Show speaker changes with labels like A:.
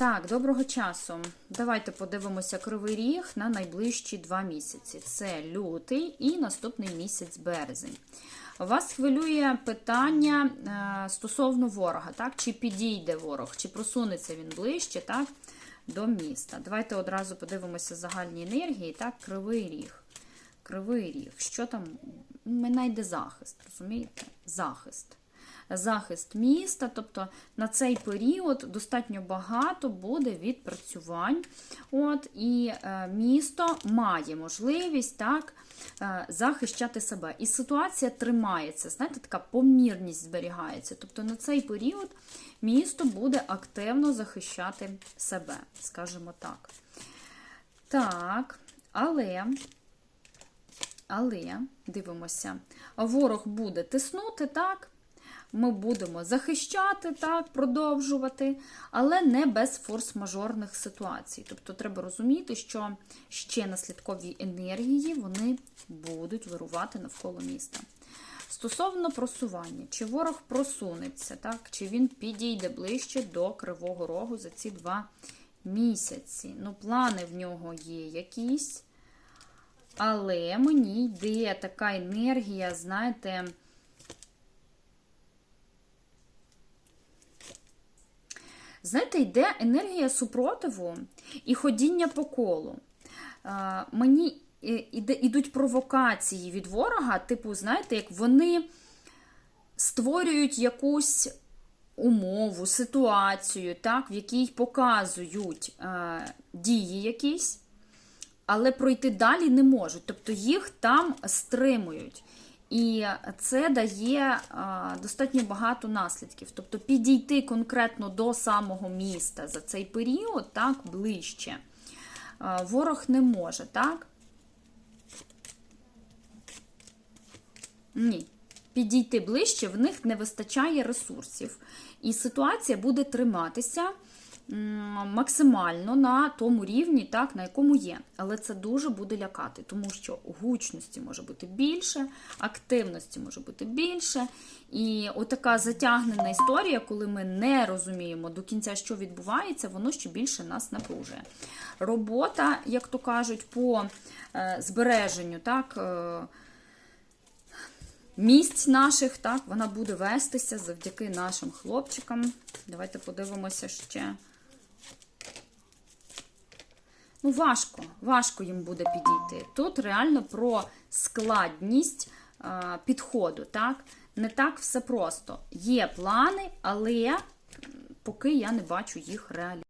A: Так, доброго часу. Давайте подивимося кривий ріг на найближчі два місяці. Це лютий і наступний місяць березень. Вас хвилює питання е, стосовно ворога, так? Чи підійде ворог, чи просунеться він ближче, так? До міста. Давайте одразу подивимося загальні енергії, так, кривий ріг. Кривий ріг. Що там? Мене йде захист, розумієте? Захист. Захист міста, тобто на цей період достатньо багато буде відпрацювань. От, І е, місто має можливість так, е, захищати себе. І ситуація тримається, знаєте, така помірність зберігається. Тобто на цей період місто буде активно захищати себе, скажімо так. Так, але. Але, дивимося, ворог буде тиснути, так? Ми будемо захищати, так, продовжувати, але не без форс-мажорних ситуацій. Тобто треба розуміти, що ще наслідкові енергії вони будуть вирувати навколо міста. Стосовно просування, чи ворог просунеться, так, чи він підійде ближче до Кривого Рогу за ці два місяці. Ну, плани в нього є якісь. Але мені йде така енергія, знаєте, знаєте, йде енергія супротиву і ходіння по колу. Мені іде, ідуть провокації від ворога, типу, знаєте, як вони створюють якусь умову, ситуацію, так, в якій показують е, дії якісь але пройти далі не можуть. Тобто їх там стримують. І це дає достатньо багато наслідків. Тобто підійти конкретно до самого міста за цей період, так, ближче, ворог не може, так? Ні. Підійти ближче, в них не вистачає ресурсів. І ситуація буде триматися максимально на тому рівні, так, на якому є. Але це дуже буде лякати, тому що гучності може бути більше, активності може бути більше. І отака затягнена історія, коли ми не розуміємо до кінця, що відбувається, воно ще більше нас напружує. Робота, як то кажуть, по е, збереженню, так. Е, Місць наших, так, вона буде вестися завдяки нашим хлопчикам. Давайте подивимося ще. Ну, важко, важко їм буде підійти. Тут реально про складність е, підходу. так? Не так все просто. Є плани, але поки я не бачу їх реалізації.